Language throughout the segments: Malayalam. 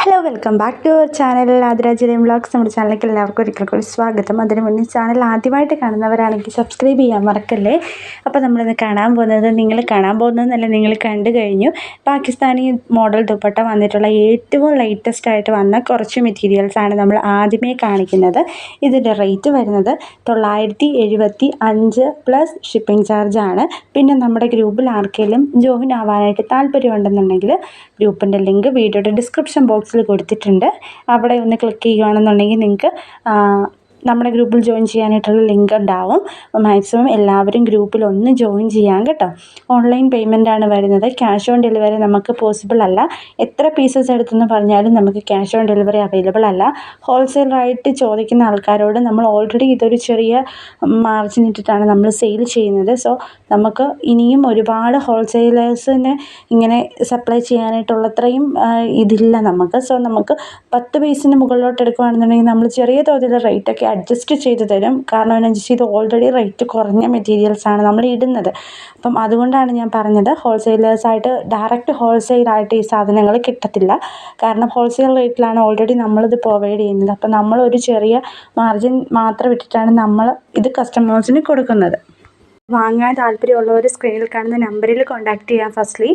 Hello welcome back to our channel ആതിരാജിലേം vlogs നമ്മുടെ ചാനലിലേക്ക് എല്ലാവർക്കും ഒരിക്കൽ കൂടി സ്വാഗതം. അതിന് മുന്നേ ചാനൽ ആദ്യമായിട്ട് കാണുന്നവരാണെങ്കിൽ സബ്സ്ക്രൈബ് ചെയ്യാൻ മറക്കല്ലേ? അപ്പോൾ നമ്മളിന്ന് കാണാൻ പോകുന്നത് നിങ്ങൾ കാണാൻ പോകുന്നതെന്നല്ല നിങ്ങൾ കണ്ടു കഴിഞ്ഞു. പാകിസ്ഥാനി മോഡൽ ദുപ്പട്ട വന്നിട്ടുള്ള ഏറ്റവും ലേറ്റസ്റ്റ് ആയിട്ട് വന്ന കുറച്ച് മെറ്റീരിയൽസാണ് നമ്മൾ ആദ്യമേ കാണിക്കുന്നത്. ഇതിന്റെ റേറ്റ് വരുന്നത് തൊള്ളായിരത്തി എഴുപത്തി അഞ്ച് പ്ലസ് ഷിപ്പിംഗ് ചാർജാണ് പിന്നെ നമ്മുടെ ഗ്രൂപ്പിൽ ആർക്കെങ്കിലും ജോയിൻ ആവാനായിട്ട് താല്പര്യമുണ്ടെന്നുണ്ടെങ്കിൽ ഗ്രൂപ്പിന്റെ ലിങ്ക് വീഡിയോയുടെ ഡിസ്ക്രിപ്ഷൻ ബോക്സിൽ കൊടുത്തിട്ടുണ്ട്. അവിടെ ഒന്ന് ക്ലിക്ക് ചെയ്യുകയാണെന്നുണ്ടെങ്കിൽ നിങ്ങൾക്ക് നമ്മുടെ ഗ്രൂപ്പിൽ ജോയിൻ ചെയ്യാനായിട്ടുള്ള ലിങ്ക് ഉണ്ടാവും. മാക്സിമം എല്ലാവരും ഗ്രൂപ്പിൽ ഒന്ന് ജോയിൻ ചെയ്യാം കേട്ടോ. ഓൺലൈൻ പേയ്മെന്റ് ആണ് വരുന്നത്. ക്യാഷ് ഓൺ ഡെലിവറി നമുക്ക് പോസിബിൾ അല്ല. എത്ര പീസസ് എടുത്തെന്ന് പറഞ്ഞാലും നമുക്ക് ക്യാഷ് ഓൺ ഡെലിവറി അവൈലബിൾ അല്ല. ഹോൾസെയിലായിട്ട് ചോദിക്കുന്ന ആൾക്കാരോട് നമ്മൾ ഓൾറെഡി ഇതൊരു ചെറിയ മാർജിൻ ഇട്ടിട്ടാണ് നമ്മൾ സെയിൽ ചെയ്യുന്നത്. സോ നമുക്ക് ഇനിയും ഒരുപാട് ഹോൾസെയിലേഴ്സിന് ഇങ്ങനെ സപ്ലൈ ചെയ്യാനായിട്ടുള്ളത്രയും ഇതില്ല നമുക്ക്. സോ നമുക്ക് പത്ത് പീസിന് മുകളിലോട്ട് എടുക്കുകയാണെന്നുണ്ടെങ്കിൽ നമ്മൾ ചെറിയ തോതിൽ റേറ്റൊക്കെ അഡ്ജസ്റ്റ് ചെയ്ത് തരും. കാരണം എന്താണെന്ന് വെച്ചാൽ ഇത് ഓൾറെഡി റേറ്റ് കുറഞ്ഞ മെറ്റീരിയൽസാണ് നമ്മൾ ഇടുന്നത്. അപ്പം അതുകൊണ്ടാണ് ഞാൻ പറഞ്ഞത് ഹോൾസെയിലേഴ്സായിട്ട് ഡയറക്റ്റ് ഹോൾസെയിലായിട്ട് ഈ സാധനങ്ങൾ കിട്ടത്തില്ല. കാരണം ഹോൾസെയിൽ റേറ്റിലാണ് ഓൾറെഡി നമ്മളിത് പ്രൊവൈഡ് ചെയ്യുന്നത്. അപ്പം നമ്മളൊരു ചെറിയ മാർജിൻ മാത്രം ഇട്ടിട്ടാണ് നമ്മൾ ഇത് കസ്റ്റമേഴ്സിന് കൊടുക്കുന്നത്. വാങ്ങാൻ താല്പര്യമുള്ളവർ സ്ക്രീനിൽ കാണുന്ന നമ്പറിൽ കോൺടാക്ട് ചെയ്യാം ഫസ്റ്റ്ലി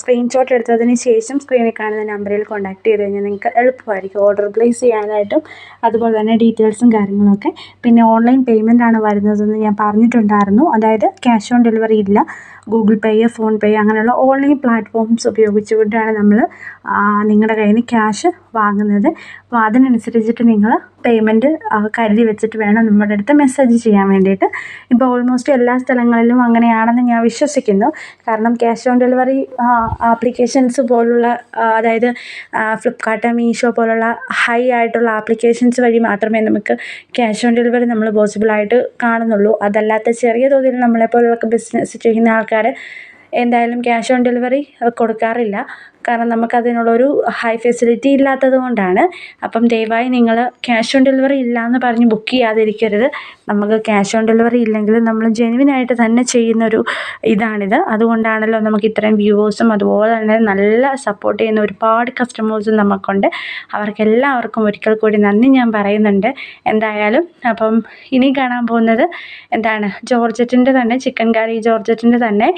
സ്ക്രീൻഷോട്ട് എടുത്തതിന് ശേഷം സ്ക്രീനിൽ കാണുന്ന നമ്പറിൽ കോൺടാക്ട് ചെയ്ത് കഴിഞ്ഞാൽ നിങ്ങൾക്ക് എളുപ്പമായിരിക്കും. ഓർഡർ പ്ലേസ് ചെയ്യാനായിട്ടും അതുപോലെ തന്നെ ഡീറ്റെയിൽസും കാര്യങ്ങളൊക്കെ പിന്നെ ഓൺലൈൻ പേയ്മെന്റ് ആണ് വരുന്നതെന്ന് ഞാൻ പറഞ്ഞിട്ടുണ്ടായിരുന്നു. അതായത് ക്യാഷ് ഓൺ ഡെലിവറി ഇല്ല. ഗൂഗിൾ പേ ഫോൺ പേ അങ്ങനെയുള്ള ഓൺലൈൻ പ്ലാറ്റ്ഫോംസ് ഉപയോഗിച്ചുകൊണ്ടാണ് നമ്മൾ നിങ്ങളുടെ കയ്യിൽ നിന്ന് ക്യാഷ് വാങ്ങുന്നത്. അപ്പോൾ അതിനനുസരിച്ചിട്ട് നിങ്ങൾ പേയ്മെന്റ് കരുതി വെച്ചിട്ട് വേണം നമ്മുടെ അടുത്ത് മെസ്സേജ് ചെയ്യാൻ വേണ്ടിയിട്ട്. ഇപ്പോൾ ഓൾമോസ്റ്റ് എല്ലാ സ്ഥലങ്ങളിലും അങ്ങനെയാണെന്ന് ഞാൻ വിശ്വസിക്കുന്നു. കാരണം ക്യാഷ് ഓൺ ഡെലിവറി ആപ്ലിക്കേഷൻസ് പോലുള്ള അതായത് ഫ്ലിപ്കാർട്ട് മീഷോ പോലുള്ള ഹൈ ആയിട്ടുള്ള ആപ്ലിക്കേഷൻസ് വഴി മാത്രമേ നമുക്ക് ക്യാഷ് ഓൺ ഡെലിവറി നമ്മൾ പോസിബിളായിട്ട് കാണുന്നുള്ളൂ. അതല്ലാത്ത ചെറിയ തോതിൽ നമ്മളെപ്പോലുള്ള ബിസിനസ് ചെയ്യുന്ന ആൾക്കാർ എന്തായാലും ക്യാഷ് ഓൺ ഡെലിവറി കൊടുക്കാറില്ല. കാരണം നമുക്കതിനുള്ളൊരു ഹൈ ഫെസിലിറ്റി ഇല്ലാത്തത് കൊണ്ടാണ്. അപ്പം ദയവായി നിങ്ങൾ ക്യാഷ് ഓൺ ഡെലിവറി ഇല്ല എന്ന് പറഞ്ഞ് ബുക്ക് ചെയ്യാതിരിക്കരുത്. നമുക്ക് ക്യാഷ് ഓൺ ഡെലിവറി ഇല്ലെങ്കിലും നമ്മൾ ജെനുവിനായിട്ട് തന്നെ ചെയ്യുന്നൊരു ഇതാണിത്. അതുകൊണ്ടാണല്ലോ നമുക്ക് ഇത്രയും വ്യൂവേഴ്സും അതുപോലെ തന്നെ നല്ല സപ്പോർട്ട് ചെയ്യുന്ന ഒരുപാട് കസ്റ്റമേഴ്സും നമുക്കുണ്ട്. അവർക്കെല്ലാവർക്കും ഒരിക്കൽ കൂടി നന്ദി ഞാൻ പറയുന്നുണ്ട്. എന്തായാലും അപ്പം ഇനി കാണാൻ പോകുന്നത് എന്താണ്? ജോർജറ്റിന്റെ തന്നെ ചിക്കൻ കറി ജോർജറ്റിന്റെ തന്നെ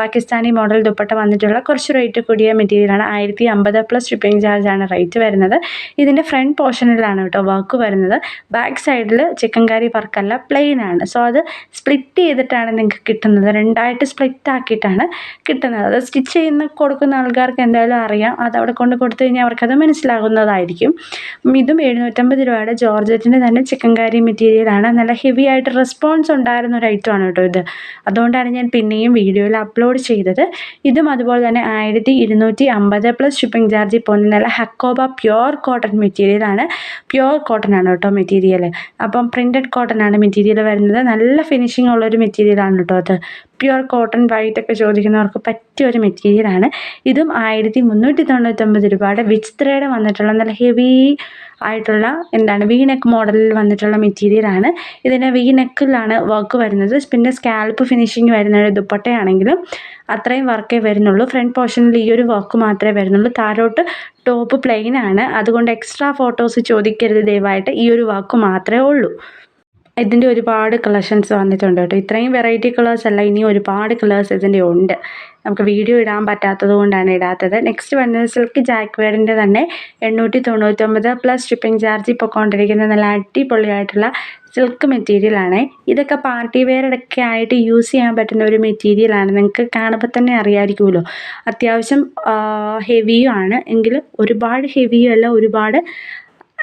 പാകിസ്ഥാനി മോഡൽ ദുപ്പട്ട വന്നിട്ടുള്ള കുറച്ച് റേറ്റ് കൂടിയ മെറ്റീരിയലാണ് ആയിരത്തി അമ്പത് പ്ലസ് ഷിപ്പിംഗ് ചാർജാണ് റേറ്റ് വരുന്നത്. ഇതിന്റെ ഫ്രണ്ട് പോർഷനിലാണ് കേട്ടോ വർക്ക് വരുന്നത്. ബാക്ക് സൈഡിൽ ചിക്കൻ കറി വർക്കല്ല പ്ലെയിൻ ആണ്. സോ അത് സ്പ്ലിറ്റ് ചെയ്തിട്ടാണ് നിങ്ങൾക്ക് കിട്ടുന്നത്. രണ്ടായിട്ട് സ്പ്ലിറ്റ് ആക്കിയിട്ടാണ് കിട്ടുന്നത്. അത് സ്റ്റിച്ച് ചെയ്യുന്ന കൊടുക്കുന്ന ആൾക്കാർക്ക് എന്തായാലും അറിയാം. അത് അവിടെ കൊണ്ട് കൊടുത്തു കഴിഞ്ഞാൽ അവർക്കത് മനസ്സിലാകുന്നതായിരിക്കും. ഇതും എഴുന്നൂറ്റമ്പത് രൂപയുടെ ജോർജറ്റിന്റെ തന്നെ ചിക്കൻ കറി മെറ്റീരിയലാണ് നല്ല ഹെവി ആയിട്ട് റെസ്പോൺസ് ഉണ്ടായിരുന്ന ഒരു ഐറ്റമാണ് കേട്ടോ ഇത്. അതുകൊണ്ടാണ് ഞാൻ പിന്നെയും വീഡിയോയിൽ അപ്ലോഡ് ചെയ്തത്. ഇതും അതുപോലെ തന്നെ ആയിരത്തി ഇരുന്നൂറ്റി അമ്പത് പ്ലസ് ഷിപ്പിംഗ് ചാർജ് പോകുന്ന നല്ല ഹക്കോബ പ്യുവർ കോട്ടൺ മെറ്റീരിയൽ ആണ്. പ്യുവർ കോട്ടൺ ആണ് കേട്ടോ മെറ്റീരിയൽ അപ്പം പ്രിന്റഡ് കോട്ടൺ ആണ് മെറ്റീരിയൽ വരുന്നത്. നല്ല ഫിനിഷിംഗ് ഉള്ളൊരു മെറ്റീരിയൽ ആണ് കേട്ടോ അത്. പ്യുവർ കോട്ടൺ വൈറ്റ് ഒക്കെ ചോദിക്കുന്നവർക്ക് പറ്റിയ ഒരു മെറ്റീരിയലാണ് ഇതും ആയിരത്തി മുന്നൂറ്റി തൊണ്ണൂറ്റൊമ്പത് രൂപയുടെ വിചിത്രയുടെ വന്നിട്ടുള്ള നല്ല ഹെവി ആയിട്ടുള്ള എന്താണ് വി നെക്ക് മോഡലിൽ വന്നിട്ടുള്ള മെറ്റീരിയലാണ് ഇതിന് വി നെക്കിലാണ് വർക്ക് വരുന്നത്. പിന്നെ സ്കാൽപ്പ് ഫിനിഷിങ് വരുന്ന ദുപ്പട്ടയാണെങ്കിലും അത്രയും വർക്കേ വരുന്നുള്ളൂ. ഫ്രണ്ട് പോർഷനിൽ ഈ ഒരു വർക്ക് മാത്രമേ വരുന്നുള്ളൂ. താഴോട്ട് ടോപ്പ് പ്ലെയിൻ ആണ്. അതുകൊണ്ട് എക്സ്ട്രാ ഫോട്ടോസ് ചോദിക്കരുത് ദയവായിട്ട്. ഈ ഒരു വർക്ക് മാത്രമേ ഉള്ളൂ. ഇതിന്റെ ഒരുപാട് കളക്ഷൻസ് വന്നിട്ടുണ്ട് കേട്ടോ. ഇത്രയും വെറൈറ്റി കളേഴ്സ് അല്ല ഇനി ഒരുപാട് കളേഴ്സ് ഇതിന്റെ ഉണ്ട്. നമുക്ക് വീഡിയോ ഇടാൻ പറ്റാത്തത് കൊണ്ടാണ് ഇടാത്തത്. നെക്സ്റ്റ് വരുന്നത് സിൽക്ക് ജാക്വേഡിന്റെ തന്നെ എണ്ണൂറ്റി തൊണ്ണൂറ്റൊമ്പത് പ്ലസ് ഷിപ്പിംഗ് ചാർജ് ഇപ്പോൾ കൊണ്ടിരിക്കുന്ന നല്ല അടിപൊളിയായിട്ടുള്ള സിൽക്ക് മെറ്റീരിയലാണ് ഇതൊക്കെ പാർട്ടി വെയറൊക്കെ ആയിട്ട് യൂസ് ചെയ്യാൻ പറ്റുന്ന ഒരു മെറ്റീരിയലാണ് നിങ്ങൾക്ക് കാണുമ്പോൾ തന്നെ അറിയാമായിരിക്കുമല്ലോ അത്യാവശ്യം ഹെവിയും ആണ്. എങ്കിലും ഒരുപാട് ഹെവിയും അല്ല ഒരുപാട്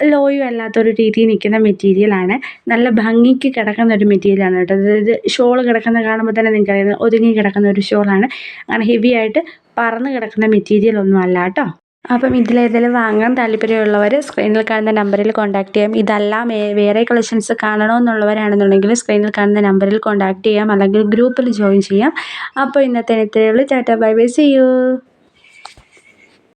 ലോയും അല്ലാത്തൊരു രീതിയിൽ നിൽക്കുന്ന മെറ്റീരിയലാണ് നല്ല ഭംഗിക്ക് കിടക്കുന്ന ഒരു മെറ്റീരിയലാണ് കേട്ടോ. അതായത് ഷോൾ കിടക്കുന്ന കാണുമ്പോൾ തന്നെ നിങ്ങൾക്കറിയാം ഒതുങ്ങി കിടക്കുന്ന ഒരു ഷോളാണ് അങ്ങനെ ഹെവി ആയിട്ട് പറന്ന് കിടക്കുന്ന മെറ്റീരിയൽ ഒന്നും അല്ല കേട്ടോ. അപ്പം ഇതിലേതെങ്കിലും വാങ്ങാൻ താല്പര്യമുള്ളവർ സ്ക്രീനിൽ കാണുന്ന നമ്പറിൽ കോൺടാക്ട് ചെയ്യാം. ഇതല്ല വേറെ കളക്ഷൻസ് കാണണമെന്നുള്ളവരാണെന്നുണ്ടെങ്കിൽ സ്ക്രീനിൽ കാണുന്ന നമ്പറിൽ കോൺടാക്ട് ചെയ്യാം. അല്ലെങ്കിൽ ഗ്രൂപ്പിൽ ജോയിൻ ചെയ്യാം. അപ്പോൾ ഇന്നത്തെ ഇത്രയുള്ളൂ ചേട്ടാ ബൈ ബൈ സി യു.